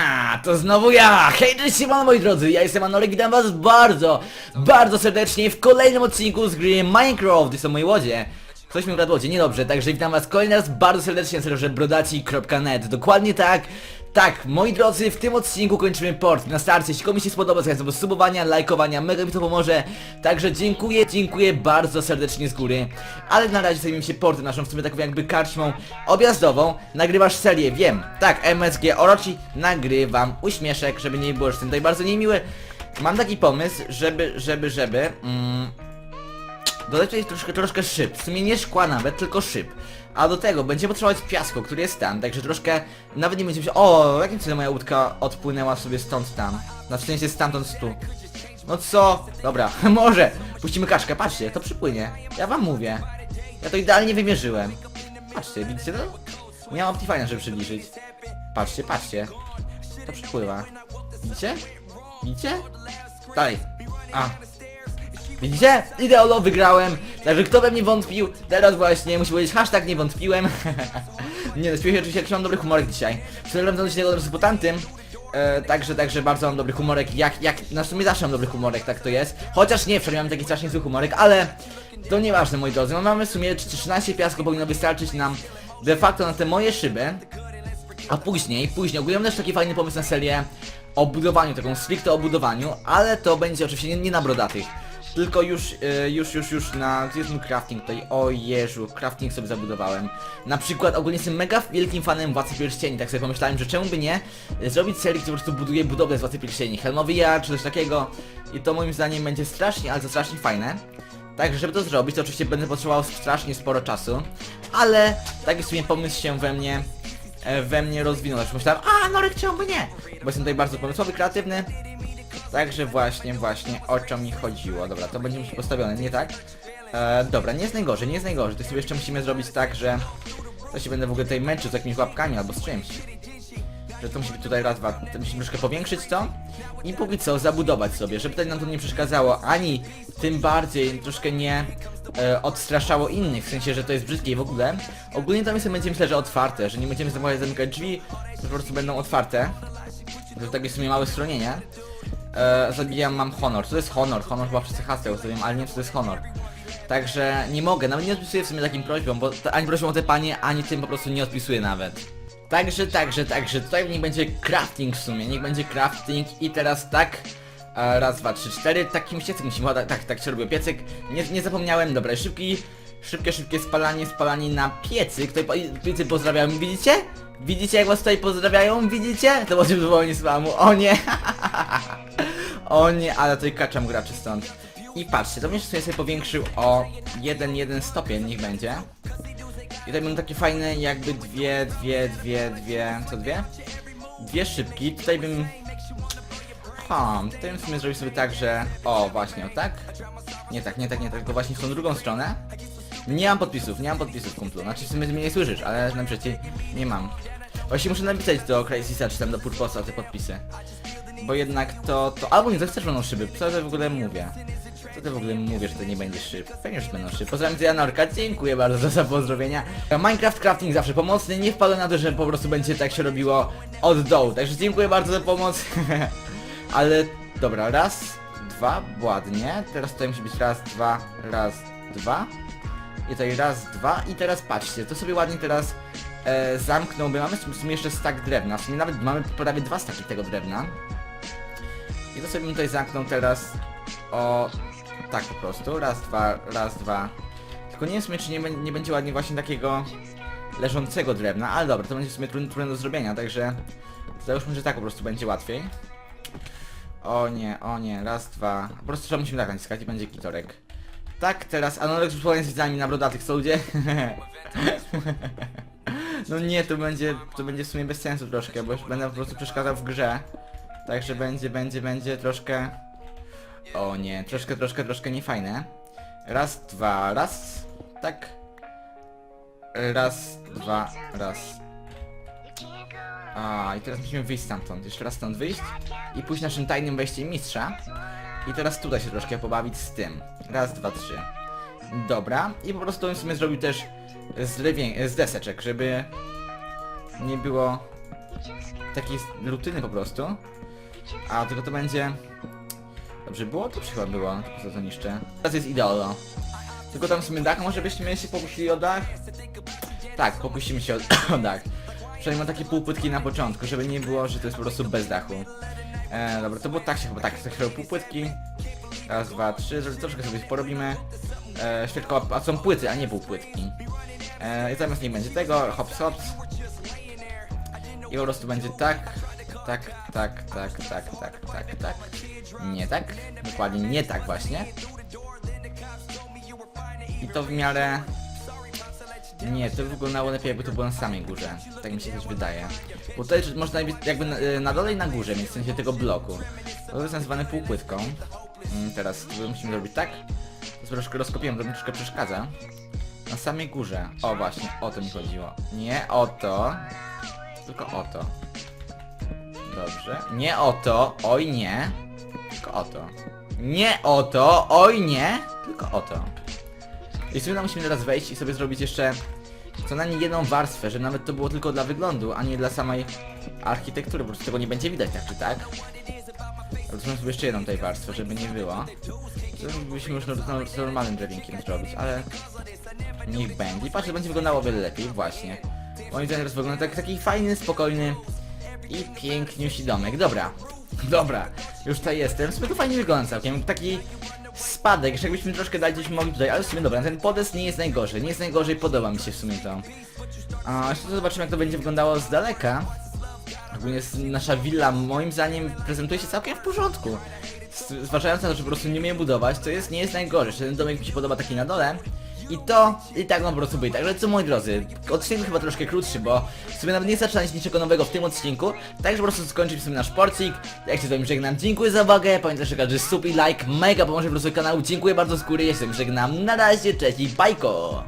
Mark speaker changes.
Speaker 1: Haha, to znowu ja! Hej, cześć, siemano moi drodzy, ja jestem Anorek, witam was bardzo, bardzo serdecznie w kolejnym odcinku z gry Minecraft, to są moje łodzie. Ktoś mi ukradł łodzie, niedobrze, także witam was kolejny raz bardzo serdecznie na serwerze brodaci.net, dokładnie tak. Tak, moi drodzy, w tym odcinku kończymy port na starcie. Jeśli komuś się spodoba, zachęcam do subowania, lajkowania, mega mi to pomoże. Także dziękuję, dziękuję bardzo serdecznie z góry. Ale na razie zajmiemy się portem naszą, w sumie taką jakby karczmą objazdową. Nagrywasz serię, wiem. Tak, MSG Orochi, nagrywam uśmieszek, żeby nie było, że jestem tutaj bardzo niemiły. Mam taki pomysł, żeby, żeby, żeby... Mm, Dodać tutaj troszkę, troszkę szyb. W sumie nie szkła nawet, tylko szyb. A do tego będziemy potrzebować piasku, który jest tam, także troszkę nawet nie będziemy się... O, jakim cudem moja łódka odpłynęła sobie stąd tam. Na sensie stamtąd tu. No co? Dobra, może. Puścimy kaczkę, patrzcie, to przypłynie. Ja wam mówię. Ja to idealnie wymierzyłem. Patrzcie, widzicie to? Nie mam Optifine'a, żeby przybliżyć. Patrzcie, patrzcie. To przypływa. Widzicie? Widzicie? Dalej. A, Widzicie? Ideolo wygrałem. Także kto we mnie wątpił, teraz właśnie musi powiedzieć hashtag nie wątpiłem. nie no, się oczywiście, jak mam dobry humorek dzisiaj. Przepraszam za odcinek od razu po tamtym. E, także, także bardzo mam dobry humorek, jak, jak, na sumie zawsze mam dobry humorek, tak to jest. Chociaż nie, wczoraj miałem taki strasznie zły humorek, ale to nieważne moi drodzy. No mamy w sumie 13 piasku, powinno wystarczyć nam de facto na te moje szyby. A później, później, ogólnie mam też taki fajny pomysł na serię o budowaniu, taką stricte o budowaniu, ale to będzie oczywiście nie, nie na brodatych. Tylko już, y, już, już, już na... Gdzie jest mój crafting tutaj? O Jezu, crafting sobie zabudowałem. Na przykład ogólnie jestem mega wielkim fanem Władcy Pierścieni, tak sobie pomyślałem, że czemu by nie y, zrobić serię, która po prostu buduje budowlę z Władcy Pierścieni. Helmowy ja, czy coś takiego. I to moim zdaniem będzie strasznie, ale to strasznie fajne. Także żeby to zrobić, to oczywiście będę potrzebował strasznie sporo czasu. Ale taki w sumie pomysł się we mnie e, we mnie rozwinął. Znaczy myślałem, a Norek czemu by nie? Bo jestem tutaj bardzo pomysłowy, kreatywny. Także właśnie, właśnie o co mi chodziło. Dobra, to będzie musi postawione, nie tak? E, dobra, nie jest najgorzej, nie jest najgorzej. To sobie jeszcze musimy zrobić tak, że to się będę w ogóle tutaj męczył z jakimiś łapkami albo z czymś. Że to musi być tutaj raz, dwa, to musimy troszkę powiększyć to i póki co zabudować sobie, żeby tutaj nam to nie przeszkadzało, ani tym bardziej troszkę nie e, odstraszało innych, w sensie, że to jest brzydkie w ogóle. Ogólnie to miejsce będzie myślę, że otwarte, że nie będziemy zamykać, drzwi, po prostu będą otwarte. Że tak jest w sumie małe schronienie. E, zabijam, mam honor. Co to jest honor? Honor chyba wszyscy haseł ustawiam, ale nie wiem co to jest honor. Także nie mogę, nawet nie odpisuję w sumie takim prośbą, bo ani prośbą o te panie, ani tym po prostu nie odpisuję nawet. Także, także, także, tutaj niech będzie crafting w sumie, niech będzie crafting i teraz tak, e, raz, dwa, trzy, cztery, takim piecyk musimy, tak, tak, tak się robię, piecyk, nie, nie zapomniałem, dobra, szybki, szybkie, szybkie spalanie, spalanie na piecyk, tutaj piecy pozdrawiają, widzicie? Widzicie jak was tutaj pozdrawiają, widzicie? To może wywołanie spamu, o nie, o nie, ale tutaj kaczam graczy stąd. I patrzcie, to mnie sobie sobie powiększył o 1,1 stopień, niech będzie. I tutaj będą takie fajne jakby dwie, dwie, dwie, dwie, co dwie? Dwie szybki, tutaj bym... Ha, tutaj bym w sumie zrobił sobie tak, że... O, właśnie, o tak? Nie tak, nie tak, nie tak, tylko właśnie w tą drugą stronę. Nie mam podpisów, nie mam podpisów, kumplu. Znaczy w sumie ty mnie nie słyszysz, ale na przecie nie mam. Właśnie muszę napisać do Crysisa czy tam do Purposa te podpisy. Bo jednak to, to... Albo nie, to chcesz będą szyby, co ty w ogóle mówię? Co ty w ogóle mówię, że to nie będzie szyb? Pewnie, że będą szyb. Pozdrawiam cię Norka, dziękuję bardzo za pozdrowienia. Minecraft Crafting zawsze pomocny, nie wpadłem na to, że po prostu będzie tak się robiło od dołu. Także dziękuję bardzo za pomoc. Ale dobra, raz, dwa, ładnie. Teraz tutaj musi być raz, dwa, raz, dwa. I tutaj raz, dwa i teraz patrzcie, to sobie ładnie teraz e, zamknąłby. Mamy w sumie jeszcze stak drewna, w sumie nawet mamy prawie dwa staki tego drewna. I to sobie bym tutaj zamknął teraz o tak po prostu. Raz, dwa, raz, dwa. Tylko nie wiem czy nie, nie będzie ładnie właśnie takiego leżącego drewna, ale dobra, to będzie w sumie trudne, trudne do zrobienia, także załóżmy, że tak po prostu będzie łatwiej. O nie, o nie, raz, dwa. Po prostu trzeba musimy tak naciskać i będzie kitorek. Tak, teraz wspólnie z widzami na brodatych co ludzie? no nie, to będzie, to będzie w sumie bez sensu troszkę, bo już będę po prostu przeszkadzał w grze. Także będzie, będzie, będzie troszkę... O nie, troszkę, troszkę, troszkę niefajne. Raz, dwa, raz. Tak. Raz, dwa, raz. A, i teraz musimy wyjść stamtąd. Jeszcze raz stąd wyjść i pójść naszym tajnym wejściem mistrza. I teraz tutaj się troszkę pobawić z tym. Raz, dwa, trzy. Dobra. I po prostu w sumie zrobił też z, z deseczek, żeby nie było takiej rutyny po prostu. A tylko to będzie... Dobrze było? To chyba było, to po co to niszczę. Teraz jest ideolo. Tylko tam w sumie dach, może byśmy się pokusili o dach? Tak, pokusimy się o, o dach. Przynajmniej mam takie półpłytki na początku, żeby nie było, że to jest po prostu bez dachu. E, dobra, to było tak się chyba tak, to chyba półpłytki. Raz, dwa, trzy, troszkę sobie porobimy. E, świeczko, a są płyty, a nie półpłytki. E, I zamiast nie będzie tego, hops hops. I po prostu będzie tak, tak, tak, tak, tak, tak, tak, tak. Nie tak? Dokładnie nie tak właśnie. I to w miarę... Nie, to wyglądało lepiej jakby to było na samej górze. Tak mi się też wydaje. Bo tutaj można jakby na, y, na dole i na górze, więc w sensie tego bloku. To jest nazywane półpłytką. Mm, teraz to musimy zrobić tak. To troszkę rozkopiłem, to mi troszkę przeszkadza. Na samej górze. O właśnie, o to mi chodziło. Nie o to. Tylko o to. Dobrze. Nie o to, oj nie. Tylko o to. Nie o to, oj nie. Tylko o to. I sobie musimy teraz wejść i sobie zrobić jeszcze co najmniej jedną warstwę, żeby nawet to było tylko dla wyglądu, a nie dla samej architektury, po prostu tego nie będzie widać tak czy tak. Zrobimy sobie jeszcze jedną tej warstwę, żeby nie było. Byśmy już z normalnym drewnikiem zrobić, ale niech będzie. I patrz, że będzie wyglądało o wiele lepiej, właśnie. Moim zdaniem teraz wygląda tak, taki fajny, spokojny i piękniusi domek. Dobra, dobra, już tutaj jestem. W sumie to fajnie wygląda całkiem. Taki spadek, jeszcze jakbyśmy troszkę dali gdzieś mogli tutaj, ale w sumie dobra, ten podest nie jest najgorzej, nie jest najgorzej, podoba mi się w sumie to. A jeszcze zobaczymy jak to będzie wyglądało z daleka. Ogólnie nasza willa moim zdaniem prezentuje się całkiem w porządku. Zważając na to, że po prostu nie umiem budować, to jest, nie jest najgorzej. Ten domek mi się podoba taki na dole. I to i tak mam po prostu być. Także co moi drodzy, odcinek chyba troszkę krótszy, bo w sumie nawet nie zaczynać niczego nowego w tym odcinku. Także po prostu skończyć sobie nasz porcik. Jak się z wami żegnam, dziękuję za uwagę. Pamiętajcie, że każdy sub i like mega pomoże po prostu kanału. Dziękuję bardzo z góry, ja się żegnam. Na razie, cześć i bajko!